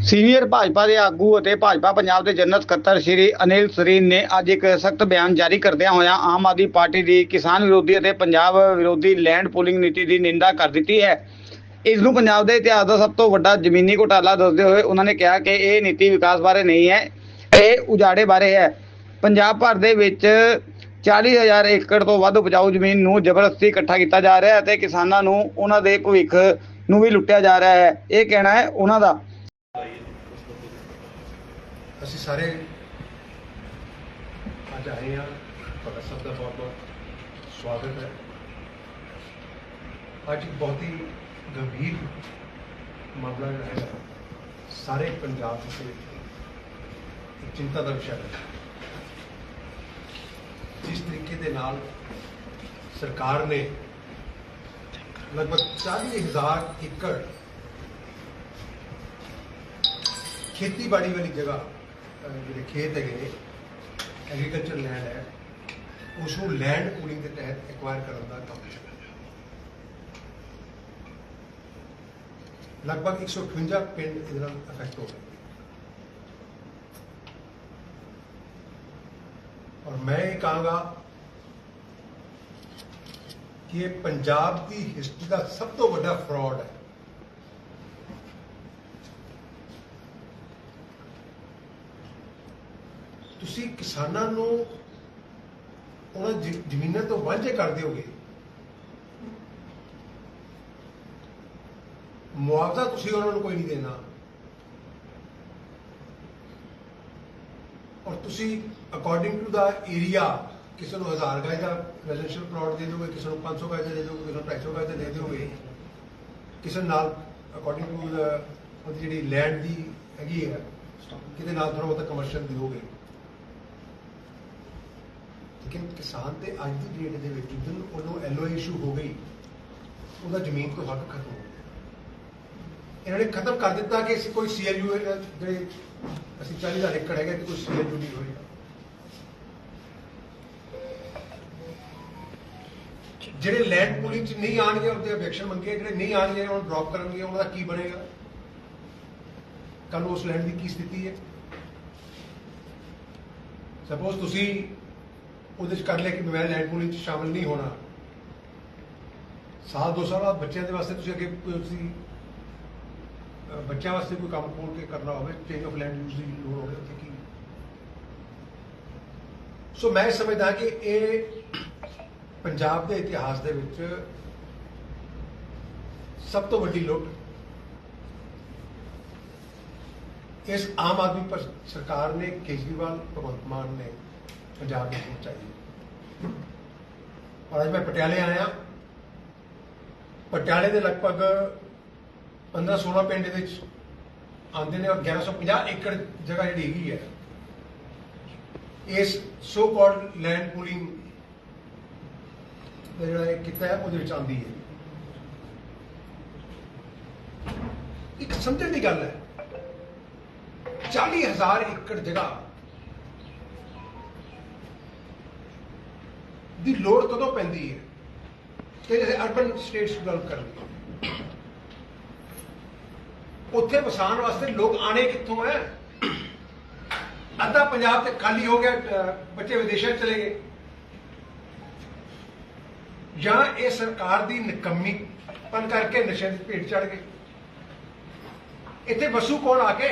Senior Bhajpa ਦੇ ਆਗੂ ਅਤੇ ਭਾਜਪਾ ਪੰਜਾਬ ਦੇ ਜਨਰਲ ਸਕੱਤਰ ਸ਼੍ਰੀ ਅਨਿਲ ਸਰੀਨ ਨੇ ਅੱਜ ਇੱਕ ਸਖਤ ਬਿਆਨ ਜਾਰੀ ਕਰਦਿਆਂ ਹੋਇਆਂ ਆਮ ਆਦਮੀ ਪਾਰਟੀ ਦੀ ਕਿਸਾਨ ਵਿਰੋਧੀ ਅਤੇ ਪੰਜਾਬ ਵਿਰੋਧੀ ਲੈਂਡ ਪੂਲਿੰਗ ਨੀਤੀ ਦੀ ਨਿੰਦਾ ਕਰ ਦਿੱਤੀ ਹੈ। ਇਸ ਨੂੰ ਪੰਜਾਬ ਦੇ ਇਤਿਹਾਸ ਦਾ ਸਭ ਤੋਂ ਵੱਡਾ ਜ਼ਮੀਨੀ ਘੁਟਾਲਾ ਦੱਸਦੇ ਹੋਏ ਉਹਨਾਂ ਨੇ ਕਿਹਾ ਕਿ ਇਹ ਨੀਤੀ ਵਿਕਾਸ ਬਾਰੇ ਨਹੀਂ ਹੈ, ਇਹ ਉਜਾੜੇ ਬਾਰੇ ਹੈ। ਪੰਜਾਬ ਭਰ ਦੇ ਵਿੱਚ 40000 ਏਕੜ ਤੋਂ ਵੱਧ ਉਪਜਾਊ ਜ਼ਮੀਨ ਨੂੰ ਜ਼ਬਰਦਸਤੀ ਇਕੱਠਾ ਕੀਤਾ ਜਾ ਰਿਹਾ ਹੈ ਅਤੇ ਕਿਸਾਨਾਂ ਨੂੰ ਉਹਨਾਂ ਦੇ ਭਵਿੱਖ ਨੂੰ ਵੀ ਲੁੱਟਿਆ ਜਾ ਰਿਹਾ ਹੈ। ਇਹ ਕਹਿਣਾ ਹੈ ਉਹਨਾਂ ਦਾ। ਅਸੀਂ ਸਾਰੇ ਅੱਜ ਆਏ ਹਾਂ। ਤੁਹਾਡਾ ਸਭ ਦਾ ਬਹੁਤ ਬਹੁਤ ਸਵਾਗਤ ਹੈ। ਅੱਜ ਇੱਕ ਬਹੁਤ ਹੀ ਗੰਭੀਰ ਮਾਮਲਾ ਜਿਹੜਾ ਹੈ ਸਾਰੇ ਪੰਜਾਬ ਦੇ ਵਿੱਚ ਇੱਕ ਚਿੰਤਾ ਦਾ ਵਿਸ਼ਾ ਹੈ ਜਿਸ ਤਰੀਕੇ ਦੇ ਨਾਲ ਸਰਕਾਰ ਨੇ ਲਗਭਗ 40000 ਏਕੜ ਖੇਤੀਬਾੜੀ ਵਾਲੀ ਜਗ੍ਹਾ ਜਿਹੜੇ ਖੇਤ ਹੈਗੇ ਨੇ ਐਗਰੀਕਲਚਰ ਲੈਂਡ ਹੈ ਉਸ ਨੂੰ ਲੈਂਡ ਪੂਲਿੰਗ ਦੇ ਤਹਿਤ ਐਕਵਾਇਰ ਕਰਨ ਦਾ ਕੰਮ ਹੈ ਲਗਭਗ 158 ਪਿੰਡ ਇਹਦੇ ਨਾਲ ਅਫੈਕਟ ਹੋ ਗਏ। ਔਰ ਮੈਂ ਇਹ ਕਹਾਂਗਾ ਕਿ ਇਹ ਪੰਜਾਬ ਦੀ ਹਿਸਟਰੀ ਦਾ ਸਭ ਤੋਂ ਵੱਡਾ ਫਰਾਡ ਹੈ। ਤੁਸੀਂ ਕਿਸਾਨਾਂ ਨੂੰ ਉਹਨਾਂ ਜ਼ਮੀਨਾਂ ਤੋਂ ਵਾਂਝੇ ਕਰ ਦਿਓਗੇ? ਮੁਆਵਜ਼ਾ ਤੁਸੀਂ ਉਹਨਾਂ ਨੂੰ ਕੋਈ ਨਹੀਂ ਦੇਣਾ। ਔਰ ਤੁਸੀਂ ਅਕੋਰਡਿੰਗ ਟੂ ਦਾ ਏਰੀਆ ਕਿਸੇ ਨੂੰ 1000 ਗਜ ਦਾ ਰੈਜ਼ੀਡੈਂਸ਼ੀਅਲ ਪਲਾਟ ਦੇ ਦੋਗੇ ਕਿਸੇ ਨੂੰ 500 ਗਜ ਦਾ ਦੇ ਦੋਗੇ ਕਿਸੇ ਨੂੰ 250 ਗਜ ਦਾ ਦੇ ਦੋਗੇ ਕਿਸੇ ਨਾਲ ਅਕੋਰਡਿੰਗ ਟੂ ਉਹਦੀ ਜਿਹੜੀ ਲੈਂਡ ਦੀ ਹੈਗੀ ਹੈ, ਕਿਤੇ ਨਾਲ ਥੋੜਾ ਬਹੁਤਾ ਕਮਰਸ਼ੀਅਲ ਦਿਓਗੇ। ਲੇਕਿਨ ਕਿਸਾਨ ਦੇ ਅੱਜ ਦੀ ਡੇਟ ਦੇ ਵਿੱਚ ਜਦੋਂ ਉਹਨੂੰ ਐਲਓਆਈ ਇਸ਼ੂ ਹੋ ਗਈ, ਉਹਦਾ ਜ਼ਮੀਨ ਤੋਂ ਹੱਕ ਖਤਮ ਹੋ ਗਿਆ। ਇਹਨਾਂ ਨੇ ਖਤਮ ਕਰ ਦਿੱਤਾ ਕਿ ਕੋਈ ਸੀਐਲਯੂ ਜਿਹੜੇ ਅਸੀਂ 40000 ਏਕੜ ਹੈਗਾ ਕਿ ਕੋਈ ਸੀਐਲਯੂ ਨਹੀਂ ਹੋਏਗਾ। ਜਿਹੜੇ ਲੈਂਡ ਪੂਲਿੰਗ ਚ ਨਹੀਂ ਆਣਗੇ ਉਹਦੇ ਅਬਜੈਕਸ਼ਨ ਮੰਗੇ ਜਿਹੜੇ ਨਹੀਂ ਆਣਗੇ ਉਹਨਾਂ ਡ੍ਰੌਪ ਕਰਨਗੇ, ਉਹਨਾਂ ਦਾ ਕੀ ਬਣੇਗਾ? ਕੱਲ ਉਸ ਲੈਂਡ ਦੀ ਕੀ ਸਥਿਤੀ ਹੈ? ਸਪੋਜ਼ ਤੁਸੀਂ ਉਹਦੇ ਚ ਕਰ ਲਿਆ ਕਿ ਮੈਂ ਲੈਂਡ ਪੂਲਿੰਗ ਚ ਸ਼ਾਮਲ ਨਹੀਂ ਹੋਣਾ। ਸਾਲ, ਦੋ ਸਾਲ ਬਾਅਦ ਬੱਚਿਆਂ ਦੇ ਵਾਸਤੇ ਤੁਸੀਂ ਅੱਗੇ ਤੁਸੀਂ ਬੱਚਿਆਂ ਵਾਸਤੇ ਕੋਈ ਕੰਮ ਖੋਲ ਕੇ ਕਰਨਾ ਹੋਵੇ ਚੇਂਜ ਆਫ ਲੈਂਡ ਯੂਜ਼ ਦੀ ਲੋੜ ਹੋਵੇ, ਉੱਥੇ ਕੀ? ਸੋ ਮੈਂ ਸਮਝਦਾ ਕਿ ਇਹ ਪੰਜਾਬ ਦੇ ਇਤਿਹਾਸ ਦੇ ਵਿੱਚ ਸਭ ਤੋਂ ਵੱਡੀ ਲੁੱਟ ਇਸ ਆਮ ਆਦਮੀ ਸਰਕਾਰ ਨੇ ਕੇਜਰੀਵਾਲ, ਭਗਵੰਤ ਮਾਨ ਨੇ ਪੰਜਾਬ ਨੂੰ ਪਹੁੰਚਾਈ। ਔਰ ਅੱਜ ਮੈਂ ਪਟਿਆਲੇ ਆਇਆ ਪਟਿਆਲੇ ਦੇ ਲਗਭਗ 15-16 ਪਿੰਡ ਦੇ ਵਿੱਚ ਆਉਂਦੇ ਨੇ ਔਰ 1150 ਏਕੜ ਜਗ੍ਹਾ ਜਿਹੜੀ ਹੈਗੀ ਹੈ। ਇਸ ਸੋ ਕਾਲਡ ਲੈਂਡ ਪੂਲਿੰਗ ਦਾ ਜਿਹੜਾ ਇਹ ਕੀਤਾ ਹੈ, ਉਹਦੇ ਵਿੱਚ ਆਉਂਦੀ ਹੈ। ਇੱਕ ਸਮਝਣ ਦੀ ਗੱਲ ਹੈ 40000 ਏਕੜ ਜਗ੍ਹਾ ਦੀ ਲੋੜ ਕਦੋਂ ਪੈਂਦੀ ਹੈ? ਤੇ ਜਿਹੜੇ ਅਰਬਨ ਸਟੇਟਸ ਡਿਵੈਲਪ ਕਰਨੀ ਉੱਥੇ ਵਸਾਉਣ ਵਾਸਤੇ ਲੋਕ ਆਣੇ ਕਿੱਥੋਂ ਹੈ? ਅੱਧਾ ਪੰਜਾਬ ਤੇ ਖਾਲੀ ਹੋ ਗਿਆ ਬੱਚੇ ਵਿਦੇਸ਼ਾਂ ਚਲੇ ਗਏ। ਜਾਂ ਇਹ ਸਰਕਾਰ ਦੀ ਨਿਕੰਮੀਪਨ ਕਰਕੇ ਨਸ਼ੇ ਦੀ ਭੇਟ ਚੜ ਗਏ ਇੱਥੇ ਵਸੂ ਕੌਣ ਆ ਕੇ?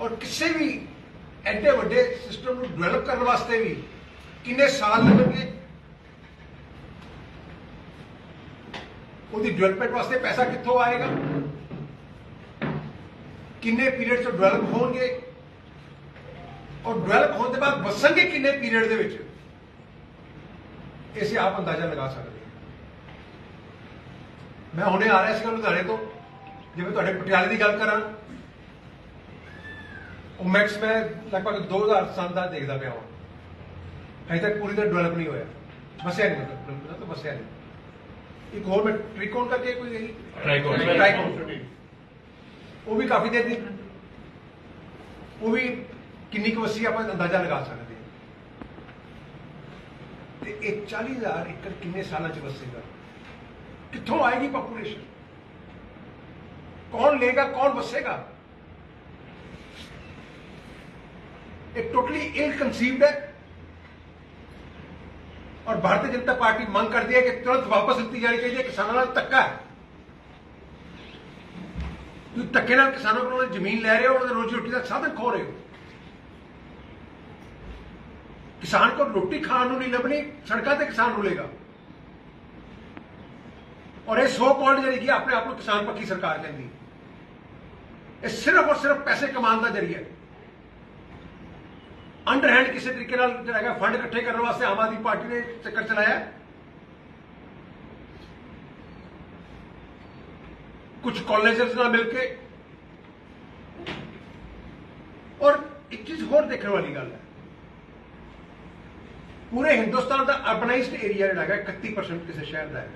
ਔਰ ਕਿਸੇ ਵੀ ਐਡੇ ਵੱਡੇ ਸਿਸਟਮ ਨੂੰ ਡਿਵੈਲਪ ਕਰਨ ਵਾਸਤੇ ਵੀ ਕਿੰਨੇ ਸਾਲ ਲੱਗਣਗੇ? ਉਹਦੀ ਡਿਵੈਲਪਮੈਂਟ ਵਾਸਤੇ ਪੈਸਾ ਕਿੱਥੋਂ ਆਏਗਾ? ਕਿੰਨੇ ਪੀਰੀਅਡ ਚ ਡਿਵੈਲਪ ਹੋਣਗੇ? ਔਰ ਡਿਵੈਲਪ ਹੋਣ ਦੇ ਬਾਅਦ ਵਸਣਗੇ ਕਿੰਨੇ ਪੀਰੀਅਡ ਦੇ ਵਿੱਚ? ਇਸੇ ਆਪ ਅੰਦਾਜ਼ਾ ਲਗਾ ਸਕਦੇ ਮੈਂ ਹੁਣੇ ਆ ਰਿਹਾ ਸੀਗਾ ਲੁਧਿਆਣੇ ਤੋਂ। ਜਿਵੇਂ ਤੁਹਾਡੇ ਪਟਿਆਲੇ ਦੀ ਗੱਲ ਕਰਾਂ ਉਹ ਮੈਕਸ ਮੈਂ ਲਗਭਗ 2000 ਸਾਲ ਦਾ ਦੇਖਦਾ ਪਿਆ ਹਾਂ। ਅਜੇ ਤੱਕ ਪੂਰੀ ਤਰ੍ਹਾਂ ਡਿਵੈਲਪ ਨਹੀਂ ਹੋਇਆ। ਵਸਿਆ ਨਹੀਂ ਮਤਲਬ ਤਾਂ ਵਸਿਆ ਨਹੀਂ। ਇੱਕ ਹੋਰ ਮੈਂ ਟ੍ਰਿਕੋਨ ਕਰਕੇ ਕੋਈ ਹੈਗੀ ਟ੍ਰਾਈਕੋਨ ਉਹ ਵੀ ਕਾਫੀ ਦੇਰ ਦੀ ਉਹ ਵੀ ਕਿੰਨੀ ਕੁ ਵਸੀ ਆਪਾਂ ਅੰਦਾਜ਼ਾ ਲਗਾ ਸਕਦੇ ਤੇ ਇਹ 40000 ਏਕੜ ਕਿੰਨੇ ਸਾਲਾਂ ਚ ਵਸੇਗਾ? ਕਿੱਥੋਂ ਆਏਗੀ ਪੋਪੂਲੇਸ਼ਨ ਕੌਣ ਲੇਗਾ ਕੌਣ ਵਸੇਗਾ? ये टोटली इल कंसीव्ड है और भारतीय जनता पार्टी मांग करती है कि तुरंत वापस लीती जानी चाहिए किसानों ਨਾਲ ਧੱਕਾ ਹੈ। ਤੁਸੀਂ ਧੱਕੇ ਨਾਲ ਕਿਸਾਨਾਂ ਕੋਲੋਂ ਜ਼ਮੀਨ ਲੈ ਰਹੇ ਹੋ, ਉਹਨਾਂ ਦੀ ਰੋਜੀ ਰੋਟੀ ਦਾ ਸਾਧਨ ਖੋ ਰਹੇ ਹੋ। ਕਿਸਾਨ ਕੋ ਰੋਟੀ ਖਾਣ ਨੂੰ ਨਹੀਂ ਲੱਭਣੀ, ਸੜਕਾਂ ਤੇ ਕਿਸਾਨ ਰੁਲੇਗਾ। ਔਰ ਇਹ ਸੋ ਕਾਲਡ ਜਿਹੜੀ ਕਿ ਆਪਣੇ ਆਪ ਨੂੰ ਕਿਸਾਨ ਪੱਖੀ ਸਰਕਾਰ ਕਹਿੰਦੀ। ਇਹ ਸਿਰਫ ਔਰ ਸਿਰਫ ਪੈਸੇ ਕਮਾਉਣ ਦਾ ਜ਼ਰੀਆ ਹੈ। ਅੰਡਰਹੈਂਡ ਕਿਸੇ ਤਰੀਕੇ ਨਾਲ ਜਿਹੜਾ ਹੈਗਾ ਫੰਡ ਇਕੱਠੇ ਕਰਨ ਵਾਸਤੇ ਆਮ ਆਦਮੀ ਪਾਰਟੀ ਨੇ ਚੱਕਰ ਚਲਾਇਆ ਹੈ। ਕੁਝ ਕਾਲਜਸ ਨਾਲ ਮਿਲ ਕੇ ਔਰ ਇੱਕ ਚੀਜ਼ ਹੋਰ ਦੇਖਣ ਵਾਲੀ ਗੱਲ ਹੈ ਪੂਰੇ ਹਿੰਦੁਸਤਾਨ ਦਾ ਅਰਬਨਾਈਜ਼ਡ ਏਰੀਆ ਜਿਹੜਾ ਹੈਗਾ 31% ਕਿਸੇ ਸ਼ਹਿਰ ਦਾ ਹੈ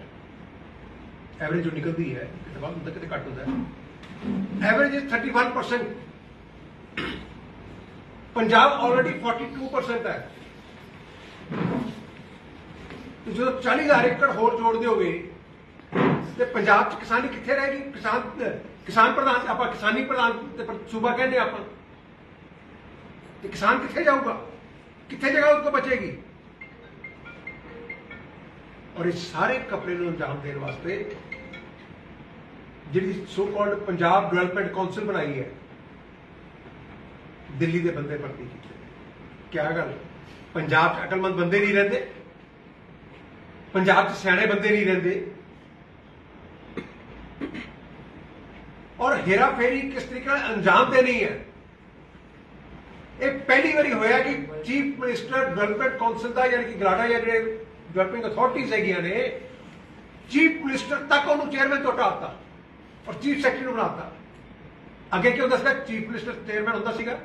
ਐਵਰੇਜ ਜੋ ਨਿਕਲਦੀ ਹੈ ਕਿਤੇ ਵੱਧ ਹੁੰਦਾ ਕਿਤੇ ਘੱਟ ਹੁੰਦਾ ਹੈ ਐਵਰੇਜ ਇਜ਼ 31% ਪੰਜਾਬ ਆਲਰੇਡੀ 42% ਹੈ ਤੇ ਜਦੋਂ 40000 ਏਕੜ ਹੋਰ ਜੋੜ ਦਿਓਗੇ ਤੇ ਪੰਜਾਬ 'ਚ ਕਿਸਾਨੀ ਕਿੱਥੇ ਰਹੇਗੀ ਕਿਸਾਨ ਕਿਸਾਨ ਪ੍ਰਧਾਨ ਆਪਾਂ ਕਿਸਾਨੀ ਪ੍ਰਧਾਨ ਤੇ ਪਰ- ਸੂਬਾ ਕਹਿੰਦੇ ਆਪਾਂ ਤੇ ਕਿਸਾਨ ਕਿੱਥੇ ਜਾਊਗਾ ਕਿੱਥੇ ਜਗ੍ਹਾ ਉਸ ਤੋਂ ਬਚੇਗੀ ਔਰ ਇਸ ਸਾਰੇ ਕਪੜੇ ਨੂੰ ਅੰਜਾਮ ਦੇਣ ਵਾਸਤੇ ਜਿਹੜੀ so called Punjab development council ਬਣਾਈ ਹੈ ਦਿੱਲੀ ਦੇ ਬੰਦੇ ਭਰਤੀ ਕੀਤੇ। ਕਿਆ ਗੱਲ? ਪੰਜਾਬ 'ਚ ਅਕਲਮੰਦ ਬੰਦੇ ਨਹੀਂ ਰਹਿੰਦੇ। ਪੰਜਾਬ 'ਚ ਸਿਆਣੇ ਬੰਦੇ ਨਹੀਂ ਰਹਿੰਦੇ। ਔਰ ਹੇਰਾ ਫੇਰੀ ਕਿਸ ਤਰੀਕੇ ਨਾਲ ਅੰਜਾਮ ਦੇਣੀ ਹੈ? ਇਹ ਪਹਿਲੀ ਵਾਰੀ ਹੋਇਆ ਕਿ ਚੀਫ ਮਿਨਿਸਟਰ ਡਿਵੈਲਪਮੈਂਟ ਕਾਉਂਸਲ ਦਾ ਯਾਨੀ ਕਿ ਗਲਾਡਾ ਜਾਂ ਜਿਹੜੇ ਡਿਵੈਲਪਿੰਗ ਅਥਾਰਟੀਜ਼ ਹੈਗੀਆਂ ਨੇ, ਚੀਫ ਮਿਨਿਸਟਰ ਤੱਕ ਉਹਨੂੰ ਚੇਅਰਮੈਨ ਤੋਂ ਹਟਾਤਾ ਔਰ ਚੀਫ ਸੈਕਟਰੀ ਨੂੰ ਬਣਾਤਾ। ਅੱਗੇ ਕੀ ਹੁੰਦਾ ਸੀਗਾ ਚੀਫ ਮਿਨਿਸਟਰ ਚੇਅਰਮੈਨ ਹੁੰਦਾ ਸੀਗਾ।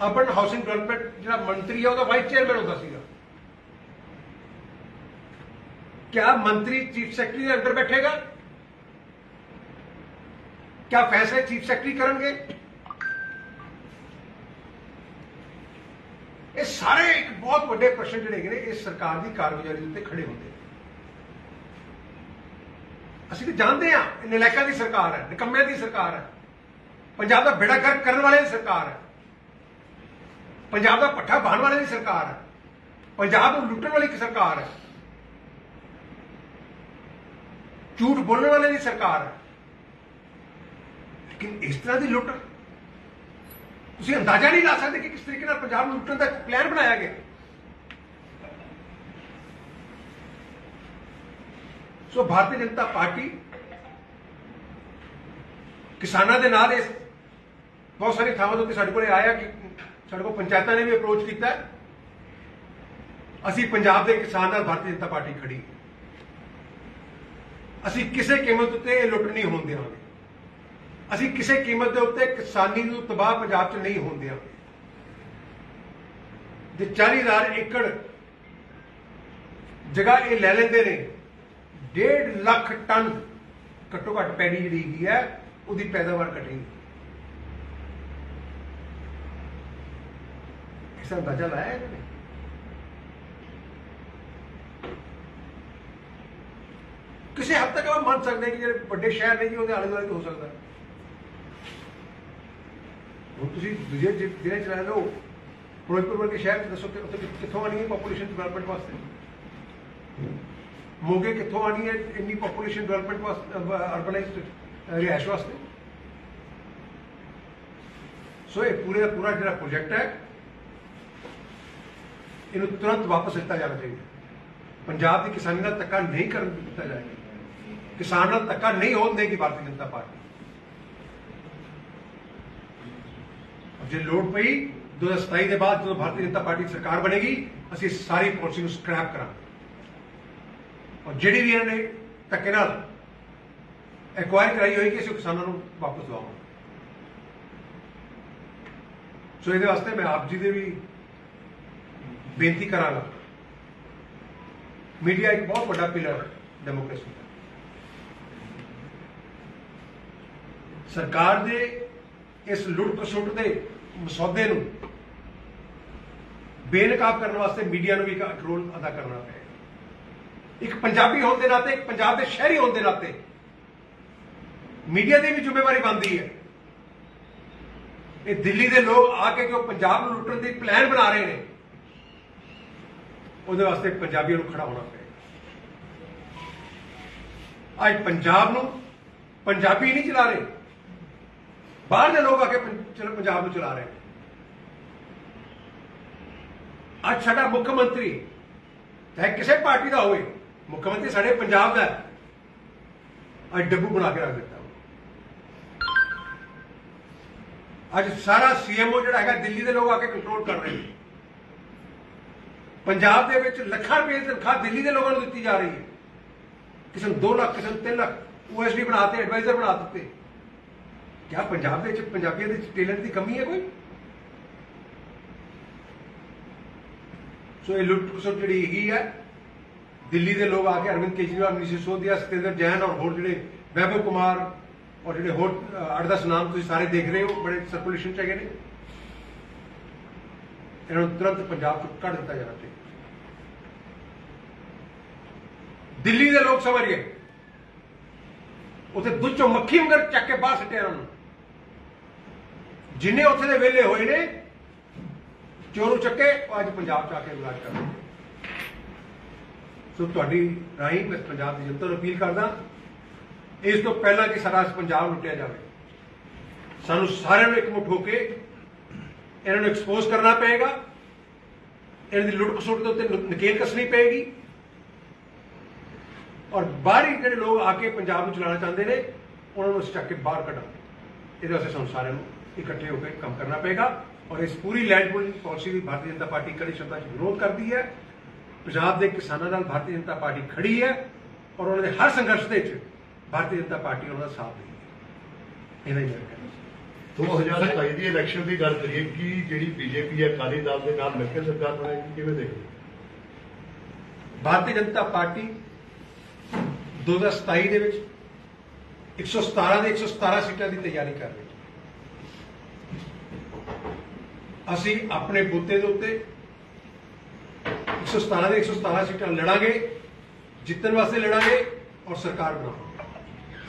ਅਰਬਨ ਹਾਊਸਿੰਗ ਡਿਵੈਲਪਮੈਂਟ ਜਿਹੜਾ ਮੰਤਰੀ ਆ, ਉਹਦਾ ਵਾਈਸ ਚੇਅਰਮੈਨ ਹੁੰਦਾ ਸੀਗਾ। ਕਿਆ ਮੰਤਰੀ ਚੀਫ ਸੈਕਟਰੀ ਦੇ ਅੰਦਰ ਬੈਠੇਗਾ? ਕਿਆ ਫੈਸਲੇ ਚੀਫ ਸੈਕਟਰੀ ਕਰਨਗੇ? ਇਹ ਸਾਰੇ ਇੱਕ ਬਹੁਤ ਵੱਡੇ ਪ੍ਰਸ਼ਨ ਜਿਹੜੇ ਨੇ ਇਸ ਸਰਕਾਰ ਦੀ ਕਾਰਗੁਜ਼ਾਰੀ ਉੱਤੇ ਖੜੇ ਹੁੰਦੇ ਅਸੀਂ ਤਾਂ ਜਾਣਦੇ ਆ ਇਹ ਨਲਾਇਕਾਂ ਦੀ ਸਰਕਾਰ ਹੈ, ਨਿਕੰਮਿਆਂ ਦੀ ਸਰਕਾਰ ਹੈ। ਪੰਜਾਬ ਦਾ ਬੇੜਾ ਗਰਕ ਕਰਨ ਵਾਲੇ ਸਰਕਾਰ ਹੈ। ਪੰਜਾਬ ਦਾ ਪੱਠਾ ਬਾਣ ਵਾਲੇ ਦੀ ਸਰਕਾਰ ਹੈ। ਪੰਜਾਬ ਨੂੰ ਲੁੱਟਣ ਵਾਲੀ ਇੱਕ ਸਰਕਾਰ ਹੈ। ਝੂਠ ਬੋਲਣ ਵਾਲੇ ਦੀ ਸਰਕਾਰ ਹੈ। ਲੇਕਿਨ ਇਸ ਤਰ੍ਹਾਂ ਦੀ ਲੁੱਟ ਤੁਸੀਂ ਅੰਦਾਜ਼ਾ ਨਹੀਂ ਲਾ ਸਕਦੇ ਕਿ ਕਿਸ ਤਰੀਕੇ ਨਾਲ ਪੰਜਾਬ ਨੂੰ ਲੁੱਟਣ ਦਾ ਪਲਾਨ ਬਣਾਇਆ ਗਿਆ। ਸੋ ਭਾਰਤੀ ਜਨਤਾ ਪਾਰਟੀ ਕਿਸਾਨਾਂ ਦੇ ਨਾਲ ਇਸ ਬਹੁਤ ਸਾਰੇ ਥਾਵਾਂ ਤੋਂ ਸਾਡੇ ਕੋਲੇ ਆਇਆ ਕਿ ਸਾਡੇ ਕੋਲ ਪੰਚਾਇਤਾਂ ਨੇ ਵੀ ਅਪਰੋਚ ਕੀਤਾ। ਅਸੀਂ ਪੰਜਾਬ ਦੇ ਕਿਸਾਨ ਨਾਲ ਭਾਰਤੀ ਜਨਤਾ ਪਾਰਟੀ ਖੜੀ। ਅਸੀਂ ਕਿਸੇ ਕੀਮਤ ਉੱਤੇ ਇਹ ਲੁੱਟ ਨਹੀਂ ਹੋਣ ਦੇਵਾਂਗੇ ਅਸੀਂ ਕਿਸੇ ਕੀਮਤ ਦੇ ਉੱਤੇ ਕਿਸਾਨੀ ਨੂੰ ਤਬਾਹ ਪੰਜਾਬ 'ਚ ਨਹੀਂ ਹੋਣ ਦੇਵਾਂਗੇ ਜੇ 40000 ਏਕੜ ਜਗ੍ਹਾ ਇਹ ਲੈ ਲੈਂਦੇ ਨੇ 1.5 ਲੱਖ ਟਨ ਘੱਟੋ ਘੱਟ ਪੈੜੀ ਜਿਹੜੀ ਹੈਗੀ ਹੈ, ਉਹਦੀ ਪੈਦਾਵਾਰ ਘਟੇਗੀ। ਕਿਸੇ ਦਾ ਅੰਦਾਜ਼ਾ ਲਾਇਆ ਇਹਨਾਂ ਕਿਸੇ ਹੱਦ ਤੱਕ ਆਪਾਂ ਮੰਨ ਸਕਦੇ ਕਿ ਜਿਹੜੇ ਵੱਡੇ ਸ਼ਹਿਰ ਨੇ ਜੀ ਉਹਦੇ ਆਲੇ ਦੁਆਲੇ ਹੋ ਸਕਦਾ ਹੁਣ ਤੁਸੀਂ ਦੂਜੇ ਜ਼ਿ- ਜ਼ਿਲ੍ਹੇ ਲਓ ਫਿਰੋਜ਼ਪੁਰ ਵਰਗੇ ਸ਼ਹਿਰ ਚ ਦੱਸੋ ਕਿ ਉੱਥੇ ਕਿੱਥੋਂ ਆਣੀ ਹੈ ਪੋਪੂਲੇਸ਼ਨ ਡਿਵੈਲਪਮੈਂਟ ਵਾਸਤੇ ਮੋਗੇ ਕਿੱਥੋਂ ਆਣੀ ਹੈ ਇੰਨੀ ਪੋਪੂਲੇਸ਼ਨ ਡਿਵੈਲਪਮੈਂਟ ਵਾਸਤੇ ਅਰਬਨਾਈਜ਼ਡ ਰਿਹਾਇਸ਼ ਵਾਸਤੇ ਸੋ ਇਹ ਪੂਰੇ ਦਾ ਪੂਰਾ ਜਿਹੜਾ ਪ੍ਰੋਜੈਕਟ ਹੈ ਇਹਨੂੰ ਤੁਰੰਤ ਵਾਪਸ ਲਿੱਤਾ ਜਾਣਾ ਚਾਹੀਦਾ। ਪੰਜਾਬ ਦੀ ਕਿਸਾਨੀ ਨਾਲ ਧੱਕਾ ਨਹੀਂ ਕਰਨ ਦਿੱਤਾ ਜਾਏਗਾ। ਕਿਸਾਨ ਨਾਲ ਧੱਕਾ ਨਹੀਂ ਹੋਣ ਦੇਗੀ ਭਾਰਤੀ ਜਨਤਾ ਪਾਰਟੀ। ਔਰ ਜੇ ਲੋੜ ਪਈ 2027 ਦੇ ਬਾਅਦ ਜਦੋਂ ਭਾਰਤੀ ਜਨਤਾ ਪਾਰਟੀ ਸਰਕਾਰ ਬਣੇਗੀ, ਅਸੀਂ ਸਾਰੀ ਪਾਲਿਸੀ ਨੂੰ ਸਕ੍ਰੈਪ ਕਰਾਂਗੇ। ਔਰ ਜਿਹੜੀ ਵੀ ਇਹਨਾਂ ਨੇ ਧੱਕੇ ਨਾਲ ਐਕਵਾਇਰ ਕਰਾਈ ਹੋਈ ਕਿ ਅਸੀਂ ਉਹ ਕਿਸਾਨਾਂ ਨੂੰ ਵਾਪਸ ਲਵਾਵਾਂਗੇ ਸੋ ਇਹਦੇ ਵਾਸਤੇ ਮੈਂ ਆਪ ਜੀ ਦੇ ਵੀ ਬੇਨਤੀ ਕਰਾਂਗਾ। ਮੀਡੀਆ ਇੱਕ ਬਹੁਤ ਵੱਡਾ ਪਿਲਰ ਹੈ ਡੈਮੋਕ੍ਰੇਸੀ ਦਾ। ਸਰਕਾਰ ਦੇ ਇਸ ਲੁੱਟ ਖਸੁੱਟ ਦੇ ਮਸੌਦੇ ਨੂੰ ਬੇਨਕਾਬ ਕਰਨ ਵਾਸਤੇ ਮੀਡੀਆ ਨੂੰ ਵੀ ਇੱਕ ਰੋਲ ਅਦਾ ਕਰਨਾ ਪਏਗਾ ਇੱਕ ਪੰਜਾਬੀ ਹੋਣ ਦੇ ਨਾਤੇ, ਇੱਕ ਪੰਜਾਬ ਦੇ ਸ਼ਹਿਰੀ ਹੋਣ ਦੇ ਨਾਤੇ ਮੀਡੀਆ ਦੀ ਵੀ ਜ਼ਿੰਮੇਵਾਰੀ ਬਣਦੀ ਹੈ। ਇਹ ਦਿੱਲੀ ਦੇ ਲੋਕ ਆ ਕੇ ਜੋ ਪੰਜਾਬ ਨੂੰ ਲੁੱਟਣ ਦੀ ਪਲਾਨ ਬਣਾ ਰਹੇ ਨੇ? ਉਹਦੇ ਵਾਸਤੇ ਪੰਜਾਬੀਆਂ ਨੂੰ ਖੜਾ ਹੋਣਾ ਪਏਗਾ। ਅੱਜ ਪੰਜਾਬ ਨੂੰ ਪੰਜਾਬੀ ਨਹੀਂ ਚਲਾ ਰਹੇ। ਬਾਹਰ ਦੇ ਲੋਕ ਆ ਕੇ ਪੰ- ਪੰਜਾਬ ਨੂੰ ਚਲਾ ਰਹੇ ਅੱਜ ਸਾਡਾ ਮੁੱਖ ਮੰਤਰੀ, ਚਾਹੇ ਕਿਸੇ ਪਾਰਟੀ ਦਾ ਹੋਵੇ, ਮੁੱਖ ਮੰਤਰੀ ਸਾਡੇ ਪੰਜਾਬ ਦਾ ਅੱਜ ਡੱਬੂ ਬਣਾ ਕੇ ਰੱਖ ਦਿੱਤਾ। ਅੱਜ ਸਾਰਾ ਸੀਐਮਓ ਜਿਹੜਾ ਹੈਗਾ, ਦਿੱਲੀ ਦੇ ਲੋਕ ਆ ਕੇ ਕੰਟਰੋਲ ਕਰ ਰਹੇ ਨੇ। ਪੰਜਾਬ ਦੇ ਵਿੱਚ ਲੱਖਾਂ ਰੁਪਏ ਦੀ ਤਨਖਾਹ ਦਿੱਲੀ ਦੇ ਲੋਕਾਂ ਨੂੰ ਦਿੱਤੀ ਜਾ ਰਹੀ ਹੈ। ਕਿਸੇ ਨੂੰ 2 ਲੱਖ ਕਿਸੇ ਨੂੰ 3 ਲੱਖ। ਓਐਸਡੀ ਬਣਾਤੇ ਐਡਵਾਈਜ਼ਰ ਬਣਾ ਦਿੱਤੇ ਕਿਆ ਪੰਜਾਬ ਦੇ ਵਿੱਚ ਪੰਜਾਬੀਆਂ ਦੇ ਟੈਲੈਂਟ ਦੀ ਕਮੀ ਹੈ ਕੋਈ? ਸੋ ਇਹ ਲੁੱਟ ਖਸੁੱਟ ਜਿਹੜੀ ਹੈਗੀ ਹੈ। ਦਿੱਲੀ ਦੇ ਲੋਕ ਆ ਕੇ ਅਰਵਿੰਦ ਕੇਜਰੀਵਾਲ ਮਨੀਸ਼ ਸੋਧਿਆ ਸਤਿੰਦਰ ਜੈਨ ਔਰ ਹੋਰ ਜਿਹੜੇ ਵੈਭਵ ਕੁਮਾਰ ਔਰ ਜਿਹੜੇ ਹੋਰ ਅ, ਅੱਠ ਦਸ ਨਾਮ ਤੁਸੀਂ ਸਾਰੇ ਦੇਖ ਰਹੇ ਹੋ ਬੜੇ ਸਰਕੂਲੇਸ਼ਨ ਚ ਹੈਗੇ ਨੇ। ਇਹਨਾਂ ਨੂੰ ਤੁਰੰਤ ਪੰਜਾਬ ਤੋਂ ਕੱਢ ਦਿੱਤਾ ਜਾਣਾ ਚਾਹੀਦਾ ਦਿੱਲੀ ਦੇ ਲੋਕ ਸਮਝ ਗਏ ਉਥੇ ਦੁੱਚੋ ਮੱਖੀ ਵਗਰ ਚੱਕ ਕੇ ਬਾਹਰ ਸਿੱਟਿਆ ਇਹਨਾਂ ਨੂੰ। ਜਿੰਨੇ ਉੱਥੇ ਦੇ ਵਿਹਲੇ ਹੋਏ ਨੇ, ਚੋਰੂ ਚੱਕੇ, ਉਹ ਅੱਜ ਪੰਜਾਬ ਚ ਆ ਕੇ ਰਾਜ ਕਰਦੇ ਸੋ ਤੁਹਾਡੀ ਰਾਹੀਂ ਮੈਂ ਪੰਜਾਬ ਦੀ ਜਨਤਾ ਨੂੰ ਅਪੀਲ ਕਰਦਾ, ਇਸ ਤੋਂ ਪਹਿਲਾਂ ਕਿ ਸਾਰਾ ਪੰਜਾਬ ਲੁੱਟਿਆ ਜਾਵੇ। ਸਾਨੂੰ ਸਾਰਿਆਂ ਨੂੰ ਇਕਮੁੱਠ ਹੋ ਕੇ ਇਹਨਾਂ ਨੂੰ ਐਕਸਪੋਜ਼ ਕਰਨਾ ਪਏਗਾ। ਇਹਨਾਂ ਦੀ ਲੁੱਟ ਖਸੁੱਟ ਦੇ ਉੱਤੇ ਨਕੇਲ ਕੱਸਣੀ ਪਏਗੀ। ਔਰ ਬਾਹਰੀ ਜਿਹੜੇ ਲੋਕ ਆ ਕੇ ਪੰਜਾਬ ਨੂੰ ਚਲਾਉਣਾ ਚਾਹੁੰਦੇ ਨੇ, ਉਹਨਾਂ ਨੂੰ ਅਸੀਂ ਚੱਕ ਕੇ ਬਾਹਰ ਕੱਢਾਂਗੇ। ਇਹਦੇ ਵਾਸਤੇ ਸਾਨੂੰ ਸਾਰਿਆਂ ਨੂੰ ਇਕੱਠੇ ਹੋ ਕੇ ਕੰਮ ਕਰਨਾ ਪਏਗਾ। ਔਰ ਇਸ ਪੂਰੀ ਲੈਂਡ ਪੂਲਿੰਗ ਪਾਲਿਸੀ ਦੀ ਭਾਰਤੀ ਜਨਤਾ ਪਾਰਟੀ ਕੜੀ ਸ਼ਬਦਾਂ 'ਚ ਵਿਰੋਧ ਕਰਦੀ ਹੈ। ਪੰਜਾਬ ਦੇ ਕਿਸਾਨਾਂ ਨਾਲ ਭਾਰਤੀ ਜਨਤਾ ਪਾਰਟੀ ਖੜੀ ਹੈ ਔਰ ਉਹਨਾਂ ਦੇ ਹਰ ਸੰਘਰਸ਼ ਦੇ ਵਿੱਚ ਭਾਰਤੀ ਜਨਤਾ ਪਾਰਟੀ ਉਹਨਾਂ ਦਾ ਸਾਥ ਦੇਗੀ ਇਹਦਾ ਹੀ ਮੇਰਾ ਕਹਿਣਾ 2027 ਦੀ ਇਲੈਕਸ਼ਨ ਦੀ ਗੱਲ ਕਰੀਏ ਕਿ ਜਿਹੜੀ ਬੀਜੇਪੀ ਹੈ ਅਕਾਲੀ ਦਲ ਦੇ ਨਾਲ ਮਿਲ ਕੇ ਸਰਕਾਰ ਬਣਾਏਗੀ ਕਿਵੇਂ ਦੇਖਦੇ ਭਾਰਤੀ ਜਨਤਾ ਪਾਰਟੀ 2027 ਦੇ ਵਿੱਚ 117 ਦੇ 117 ਸੀਟਾਂ ਦੀ ਤਿਆਰੀ ਕਰ ਰਹੀ ਹੈ। ਅਸੀਂ ਆਪਣੇ ਬੁੱਤੇ ਦੇ ਉੱਤੇ 117 ਦੇ 117 ਸੀਟਾਂ ਲੜਾਂਗੇ, ਜਿੱਤਣ ਵਾਸਤੇ ਲੜਾਂਗੇ ਔਰ ਸਰਕਾਰ ਬਣਾਵਾਂਗੇ।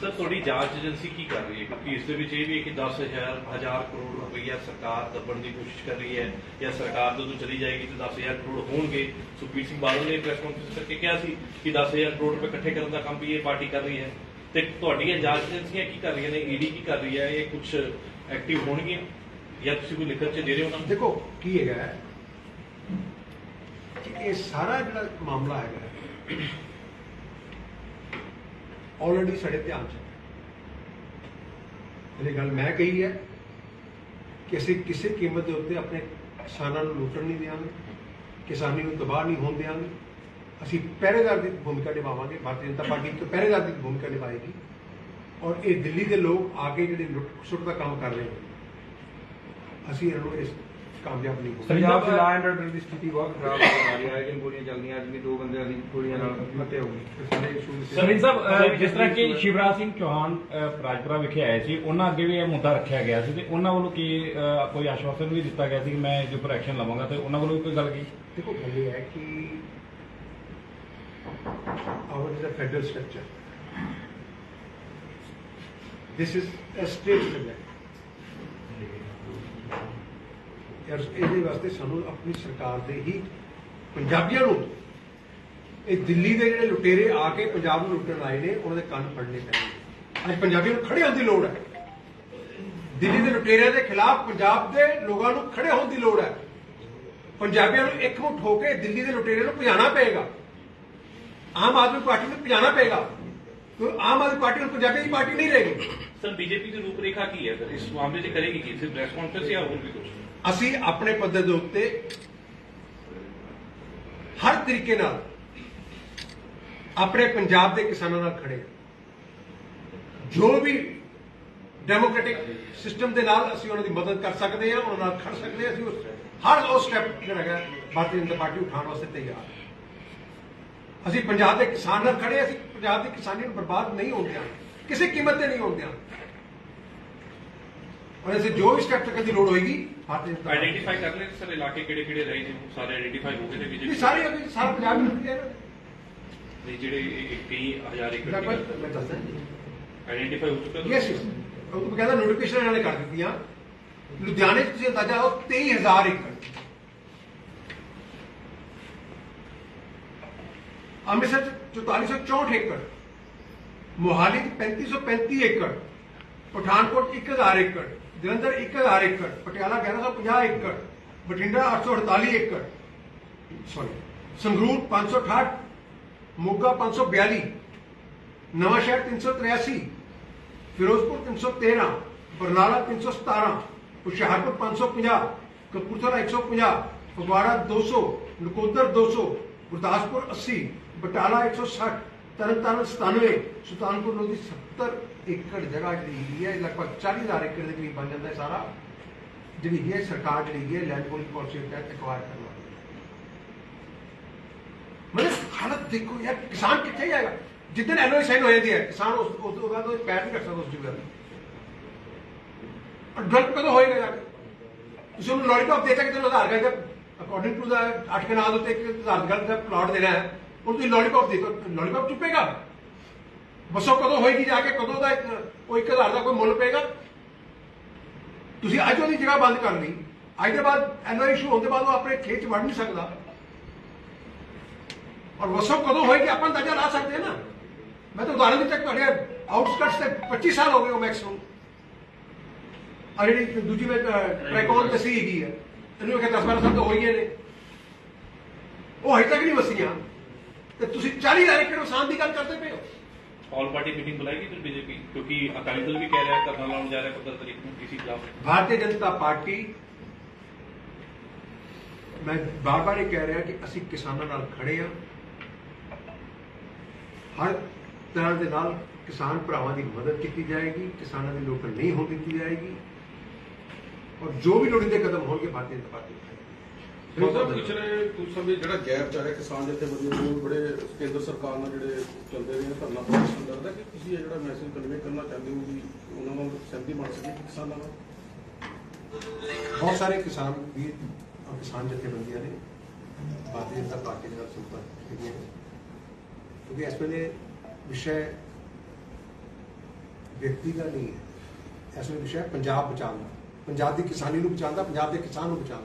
ਸਰ, ਤੁਹਾਡੀ ਜਾਂਚ ਏਜੰਸੀ ਕੀ ਕਰ ਰਹੀ ਹੈ? ਕਿਉਂਕਿ ਇਸ ਦੇ ਵਿੱਚ ਇਹ ਵੀ ਹੈ ਕਿ 10000 ਹਜ਼ਾਰ ਕਰੋੜ ਰੁਪਈਆ ਸਰਕਾਰ ਦੱਬਣ ਦੀ ਕੋਸ਼ਿਸ਼ ਕਰ ਰਹੀ ਹੈ ਜਾਂ ਸਰਕਾਰ ਜਦੋਂ ਚਲੀ ਜਾਏਗੀ ਤਾਂ 10000 ਕਰੋੜ ਹੋਣਗੇ। ਸੁਖਬੀਰ ਸਿੰਘ ਬਾਦਲ ਨੇ ਪ੍ਰੈਸ ਕਾਨਫਰੰਸ ਕਰਕੇ ਕਿਹਾ ਸੀ ਕਿ 10000 ਕਰੋੜ ਰੁਪਏ ਇਕੱਠੇ ਕਰਨ ਦਾ ਕੰਮ ਵੀ ਇਹ ਪਾਰਟੀ ਕਰ ਰਹੀ ਹੈ। ਤੇ ਤੁਹਾਡੀਆਂ ਜਾਂਚ ਏਜੰਸੀਆਂ ਕੀ ਕਰ ਰਹੀਆਂ ਨੇ? ਈਡੀ ਕੀ ਕਰ ਰਹੀ ਹੈ? ਇਹ ਕੁਝ ਐਕਟਿਵ ਹੋਣਗੀਆਂ? ਜਾਂ ਤੁਸੀਂ ਕੋਈ ਲਿਖਤ ਚ ਦੇ ਰਹੇ ਹੋ ਉਹਨਾਂ ਦੇਖੋ, ਕੀ ਹੈਗਾ ਇਹ ਸਾਰਾ ਜਿਹੜਾ ਮਾਮਲਾ ਹੈਗਾ ਆਲਰੇਡੀ ਸਾਡੇ ਧਿਆਨ 'ਚ ਹੈ। ਇਹ ਗੱਲ ਮੈਂ ਕਹੀ ਹੈ ਕਿ ਅਸੀਂ ਕਿਸੇ ਕੀਮਤ ਦੇ ਉੱਤੇ ਆਪਣੇ ਕਿਸਾਨਾਂ ਨੂੰ ਲੁੱਟਣ ਨਹੀਂ ਦੇਵਾਂਗੇ ਕਿਸਾਨੀ ਨੂੰ ਤਬਾਹ ਨਹੀਂ ਹੋਣ ਦੇਵਾਂਗੇ ਅਸੀਂ ਪਹਿਰੇਦਾਰ ਦੀ ਭੂਮਿਕਾ ਨਿਭਾਵਾਂਗੇ, ਭਾਰਤੀ ਜਨਤਾ ਪਾਰਟੀ ਇੱਕ ਪਹਿਰੇਦਾਰ ਦੀ ਭੂਮਿਕਾ ਨਿਭਾਏਗੀ। ਔਰ ਇਹ ਦਿੱਲੀ ਦੇ ਲੋਕ ਆ ਕੇ ਜਿਹੜੇ ਲੁੱਟ ਸੁੱਟ ਦਾ ਕੰਮ ਕਰ ਰਹੇ ਨੇ, ਅਸੀਂ ਇਹਨਾਂ ਨੂੰ ਇਸ ਕਾਮਯਾਬ ਨਹੀਂ ਹੋਵਾਂਗੇ ਪੰਜਾਬ 'ਚ ਲਾ ਐਂਡ ਆਰਡਰ ਦੀ ਸਥਿਤੀ ਬਹੁਤ ਖਰਾਬ ਹੋ। ਰਹੀ ਹੈ। ਕਿ ਗੋਲੀਆਂ ਚੱਲਦੀਆਂ ਅੱਜ ਵੀ ਦੋ ਬੰਦਿਆਂ ਦੀ ਗੋਲੀਆਂ ਨਾਲ ਹੱਤਿਆ ਹੋ ਗਈ ਸਾਰੇ ਇਸ਼ੂ ਦੇ ਸਰਵਿੰਦ ਸਾਹਿਬ ਜਿਸ ਤਰ੍ਹਾਂ ਕਿ ਸ਼ਿਵਰਾਜ ਸਿੰਘ ਚੌਹਾਨ ਰਾਜਪੁਰਾ ਵਿਖੇ ਆਏ ਸੀ ਉਹਨਾਂ ਅੱਗੇ ਵੀ ਇਹ ਮੁੱਦਾ ਰੱਖਿਆ ਗਿਆ ਸੀ ਤੇ ਉਹਨਾਂ ਵੱਲੋਂ ਕੀ ਕੋਈ ਆਸ਼ਵਾਸਨ ਵੀ ਦਿੱਤਾ ਗਿਆ ਸੀ ਕਿ ਮੈਂ ਇਹਦੇ ਉੱਪਰ ਐਕਸ਼ਨ ਲਵਾਂਗਾ ਤੇ ਉਹਨਾਂ ਵੱਲੋਂ ਕੋਈ ਗੱਲ ਕੀ? ਦੇਖੋ ਗੱਲ ਇਹ ਹੈ ਕਿ our is a federal structure. This is a state structure. ਯਾਰ ਇਹਦੇ ਵਾਸਤੇ ਸਾਨੂੰ ਆਪਣੀ ਸਰਕਾਰ ਦੇ ਹੀ ਪੰਜਾਬੀਆਂ ਨੂੰ ਇਹ ਦਿੱਲੀ ਦੇ ਜਿਹੜੇ ਲੁਟੇਰੇ ਆ ਕੇ ਪੰਜਾਬ ਨੂੰ ਲੁੱਟਣ ਆਏ ਨੇ, ਉਹਨਾਂ ਦੇ ਕੰਨ ਫੜਨੇ ਪੈਣਗੇ। ਅੱਜ ਪੰਜਾਬੀਆਂ ਨੂੰ ਖੜੇ ਹੋਣ ਦੀ ਲੋੜ ਹੈ। ਦਿੱਲੀ ਦੇ ਲੁਟੇਰਿਆਂ ਦੇ ਖਿਲਾਫ ਪੰਜਾਬ ਦੇ ਲੋਕਾਂ ਨੂੰ ਖੜੇ ਹੋਣ ਦੀ ਲੋੜ ਹੈ। ਪੰਜਾਬੀਆਂ ਨੂੰ ਇੱਕ ਮੁੱਠ ਹੋ ਕੇ ਦਿੱਲੀ ਦੇ ਲੁਟੇਰੇ ਨੂੰ ਭਜਾਣਾ ਪਏਗਾ। ਆਮ ਆਦਮੀ ਪਾਰਟੀ ਨੂੰ ਭਜਾਣਾ ਪਏਗਾ। ਕਿਉਂਕਿ ਆਮ ਆਦਮੀ ਪਾਰਟੀ ਨੂੰ ਪੰਜਾਬੀ ਦੀ ਪਾਰਟੀ ਨਹੀਂ ਰਹੇਗੀ। ਸਰ, ਬੀਜੇਪੀ ਦੀ ਰੂਪਰੇਖਾ ਕੀ ਹੈ? ਸਰ, ਇਸ ਮਾਮਲੇ 'ਚ ਕਰੇਗੀ ਕੀ? ਸਿਰਫ ਪ੍ਰੈਸ ਕਾਨਫਰੰਸ ਜਾਂ ਹੋਰ ਵੀ ਕੁਝ ਅਸੀਂ ਆਪਣੇ ਪੱਧਰ ਦੇ ਉੱਤੇ ਹਰ ਤਰੀਕੇ ਨਾਲ ਆਪਣੇ ਪੰਜਾਬ ਦੇ ਕਿਸਾਨਾਂ ਨਾਲ ਖੜੇ ਜੋ ਵੀ ਡੈਮੋਕ੍ਰੈਟਿਕ ਸਿਸਟਮ ਦੇ ਨਾਲ ਅਸੀਂ ਉਹਨਾਂ ਦੀ ਮਦਦ ਕਰ ਸਕਦੇ ਹਾਂ, ਉਹਨਾਂ ਨਾਲ ਖੜ ਸਕਦੇ ਹਾਂ। ਅਸੀਂ ਉਸ ਹਰ ਉਹ ਸਟੈਪ ਜਿਹੜਾ ਹੈਗਾ, ਭਾਰਤੀ ਜਨਤਾ ਪਾਰਟੀ ਉਠਾਉਣ ਵਾਸਤੇ ਤਿਆਰ ਹੈ। ਅਸੀਂ ਪੰਜਾਬ ਦੇ ਕਿਸਾਨ ਨਾਲ ਖੜੇ ਅਸੀਂ ਪੰਜਾਬ ਦੀ ਕਿਸਾਨੀ ਨੂੰ ਬਰਬਾਦ ਨਹੀਂ ਹੋਣ ਦਿਆਂਗੇ ਕਿਸੇ ਕੀਮਤ ਤੇ ਨਹੀਂ ਹੋਣ ਦਿਆਂਗੇ ਔਰ ਅਸੀਂ ਜੋ ਵੀ ਸਟੈਪ ਚੱਕਣ ਦੀ ਲੋੜ ਹੋਏਗੀ ਭਾਰਤੀ ਜਨਤਾ ਪਾਰਟੀ ਆਈਡੈਂਟੀਫਾਈ ਕਰ ਲੈ ਸਰ ਇਲਾਕੇ ਕਿਹੜੇ ਕਿਹੜੇ ਰਹੇ ਨੇ ਸਾਰੇ ਆਈਡੈਂਟੀਫਾਈ ਹੋ ਗਏ ਨੇ ਇਹ ਬੀਜੇਪੀ ਸਾਰੇ ਅਭੀ ਸਾਰਾ ਪੰਜਾਬ ਨੂੰ ਜਿਹੜੇ ਇਹ- ਇਹ ਕਈ ਹਜ਼ਾਰ ਏਕੜ ਮੈਂ ਦੀ ਮੈਂ ਦੱਸਦਾ ਆਇਡੈਂਟੀਫਾਈ ਹੋ ਚੁੱਕਾ ਯੈਸ ਯੈਸ ਉਹ ਤਾਂ ਕਹਿੰਦਾ ਨੋਟੀਫਿਕੇਸ਼ਨ ਇਹਨਾਂ ਨੇ ਕਰ ਦਿੱਤੀਆਂ ਲੁਧਿਆਣੇ 'ਚ ਤੁਸੀਂ ਅੰਦਾਜ਼ਾ ਲਾਓ 23000 ਏਕੜ ਅੰਮ੍ਰਿਤਸਰ 'ਚ 4464 ਏਕੜ ਮੋਹਾਲੀ 'ਚ 3535 ਏਕੜ ਪਠਾਨਕੋਟ 'ਚ 1000 ਏਕੜ जलंधर एक हज़ार एकड़, पटियाला ग्यारह सौ पंजा एकड़, बठिंडा अठ सौ अड़ताली एकड़। सॉरी संगरूर पाँच सौ अठाठ, मोगा पाँच सौ बयाली नवाशहर तीन सौ त्रियासी फिरोजपुर तीन सौ तेरह, बरनला तीन सौ सतारह, होशियारपुर पाँच सौ पंजा कपूरथला एक सौ पंजा फगवाड़ा दो सौ, नकोदर दो सौ, गुरदासपुर अस्सी, बटाला एक सौ साठ ਤਰਨਤਾਰਨ 97 ਸੁਲਤਾਨਪੁਰ ਲੋਧੀ 70 ਏਕੜ ਜਗ੍ਹਾ ਜਿਹੜੀ ਹੈਗੀ ਹੈ ਲਗਭਗ 40000 ਏਕੜ ਦੇ ਕਰੀਬ ਬਣ ਜਾਂਦਾ ਹੈ ਸਾਰਾ। ਜਿਹੜੀ ਹੈ, ਸਰਕਾਰ ਜਿਹੜੀ ਹੈ ਲੈਂਡ ਪੋਲਿੰਗ ਪਾਲਿਸੀ ਤਹਿਤ ਐਕਵਾਇਰ ਕਰਨਾ ਮਤਲਬ ਹਾਲਤ ਦੇਖੋ ਯਾਰ, ਕਿਸਾਨ ਕਿੱਥੇ ਜਾਏਗਾ? ਜਿੱਦਨ ਐਲਓਆਈ ਸਾਈਨ ਹੋ ਜਾਂਦੀ ਹੈ, ਕਿਸਾਨ ਉਸ ਉਸ ਤੋਂ ਬਾਅਦ ਉਹ ਪੈਰ ਨਹੀਂ ਰੱਖ ਸਕਦਾ ਉਸ ਜਗ੍ਹਾ ਤੇ ਔਰ ਕਦੋਂ ਹੋਏਗਾ ਜਾ ਤੁਸੀਂ ਉਹਨੂੰ ਲੋਲੀਪੌਪ ਦੇਤਾ ਕਿ ਤੈਨੂੰ ਆਧਾਰ ਕਾਰਡ ਅਕੋਰਡਿੰਗ ਟੂ ਦਾ 8 ਕਨਾਲ ਉੱਤੇ ਇੱਕ ਆਧਾਰ ਕਾਰਡ ਦਾ ਪਲਾਟ ਦੇਣਾ ਹੈ। ਹੁਣ ਤੁਸੀਂ ਲੋਲੀਪੌਪ ਦੇਖੋ ਦੋ ਲੋਲੀਪੌਪ ਚੁੱਪੇਗਾ? ਬਸੋ ਕਦੋਂ ਹੋਏਗੀ ਜਾ ਕੇ? ਕਦੋਂ ਦਾ ਇੱਕ ਉਹ ਹਜ਼ਾਰ ਦਾ ਕੋਈ ਮੁੱਲ ਪਏਗਾ? ਤੁਸੀਂ ਅੱਜ ਉਹਦੀ ਜਗ੍ਹਾ ਬੰਦ ਕਰ ਲਈ। ਅੱਜ ਦੇ ਬਾਅਦ ਐਨਓ ਇਸ਼ੂ ਹੋਣ ਦੇ ਬਾਅਦ ਉਹ ਆਪਣੇ ਖੇਤ 'ਚ ਵੜ ਨਹੀਂ ਸਕਦਾ। ਔਰ ਵਸੋ ਕਦੋਂ ਹੋਏਗੀ? ਆਪਾਂ ਅੰਦਾਜ਼ਾ ਲਾ ਸਕਦੇ ਨਾ। ਮੈਂ ਤਾਂ ਉਦਾਹਰਨ ਦਿੱਤਾ ਤੁਹਾਡੇ ਆਊਟਸਕਟਸ ਤੇ 25 ਸਾਲ ਹੋ ਗਏ ਉਹ ਮੈਕਸਿਮਮ ਆ ਜਿਹੜੀ ਦੂਜੀ ਮੈਂ ਟ੍ਰੈਕੋਨ ਦੱਸੀ ਹੈਗੀ ਹੈ। ਇਹਨੂੰ ਕਿ 10 12 ਸਾਲ ਤੋਂ ਹੋਈਆਂ ਨੇ। ਉਹ ਹਜੇ ਤੱਕ ਨਹੀਂ ਵਸੀਆਂ। ਤੇ ਤੁਸੀਂ 40 ਹਜ਼ਾਰ ਏਕੜ ਵਸਾਨ ਦੀ ਗੱਲ ਕਰਦੇ ਪਏ ਹੋ? ਆਲ ਪਾਰਟੀ ਮੀਟਿੰਗ ਬੁਲਾਏਗੀ ਫਿਰ ਬੀਜੇਪੀ ਕਿਉਂਕਿ ਅਕਾਲੀ ਦਲ ਵੀ ਕਹਿ ਰਿਹਾ ਧਰਨਾ ਲਾਉਣ ਜਾ ਰਿਹਾ 15 ਤਰੀਕ ਨੂੰ ਕਿਸੇ ਖਿਲਾਫ ਭਾਰਤੀ ਜਨਤਾ ਪਾਰਟੀ ਮੈਂ ਬਾਰ-ਬਾਰ ਇਹ ਕਹਿ ਰਿਹਾ ਕਿ ਅਸੀਂ ਕਿਸਾਨਾਂ ਨਾਲ ਖੜੇ ਹਾਂ। ਹਰ ਤਰ੍ਹਾਂ ਦੇ ਨਾਲ ਕਿਸਾਨ ਭਰਾਵਾਂ ਦੀ ਮਦਦ ਕੀਤੀ ਜਾਏਗੀ ਕਿਸਾਨਾਂ ਦੀ ਲੋਕਲ ਨਹੀਂ ਹੋਣ ਦਿੱਤੀ ਜਾਏਗੀ। ਔਰ ਜੋ ਵੀ ਲੋੜੀਂਦੇ ਕਦਮ ਹੋਣਗੇ ਭਾਰਤੀ ਜਨਤਾ ਪਾਰਟੀ ਮਤਲਬ ਪਿਛਲੇ ਕੁਝ ਸਮੇਂ ਜਿਹੜਾ ਗੈਪ ਚੱਲ ਰਿਹਾ ਕਿਸਾਨ ਜਥੇਬੰਦੀਆਂ ਨੂੰ ਬੜੇ ਕੇਂਦਰ ਸਰਕਾਰ ਨਾਲ ਜਿਹੜੇ ਚੱਲਦੇ ਰਹੇ ਧਰਨਾ ਪ੍ਰਦਰਸ਼ਨ ਕਰਦਾ ਕਿ ਤੁਸੀਂ ਇਹ ਜਿਹੜਾ ਮੈਸੇਜ ਕਨਵੇ ਕਰਨਾ ਚਾਹੁੰਦੇ ਹੋ ਵੀ ਉਹਨਾਂ ਨਾਲ ਸਹਿਮਤੀ ਬਣ ਸਕੇ ਕਿਸਾਨਾਂ ਨਾਲ? ਬਹੁਤ ਸਾਰੇ ਕਿਸਾਨ ਵੀ ਕਿਸਾਨ ਜਥੇਬੰਦੀਆਂ ਨੇ ਭਾਰਤੀ ਜਨਤਾ ਪਾਰਟੀ ਦੇ ਨਾਲ ਸੰਪਰਕ ਕੀਤੀਆਂ ਨੇ ਕਿਉਂਕਿ ਇਸ ਵੇਲੇ ਵਿਸ਼ੇ ਵਿਅਕਤੀ ਦਾ ਨਹੀਂ ਹੈ। ਇਸ ਵੇਲੇ ਵਿਸ਼ੇ ਪੰਜਾਬ ਬਚਾਉਣ ਪੰਜਾਬ ਦੀ ਕਿਸਾਨੀ ਨੂੰ ਬਚਾਉਣ ਦਾ ਪੰਜਾਬ ਦੇ ਕਿਸਾਨ ਨੂੰ ਬਚਾਉਣ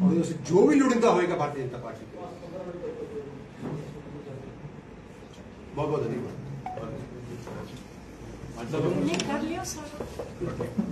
ਦਾ ਉਸ ਜੋ ਵੀ ਲੋੜੀਂਦਾ ਹੋਏਗਾ ਭਾਰਤੀ ਜਨਤਾ ਪਾਰਟੀ ਬਹੁਤ ਬਹੁਤ ਧੰਨਵਾਦ। ਨਹੀਂ ਕਰ ਲਿਓ ਸਾਰਾ।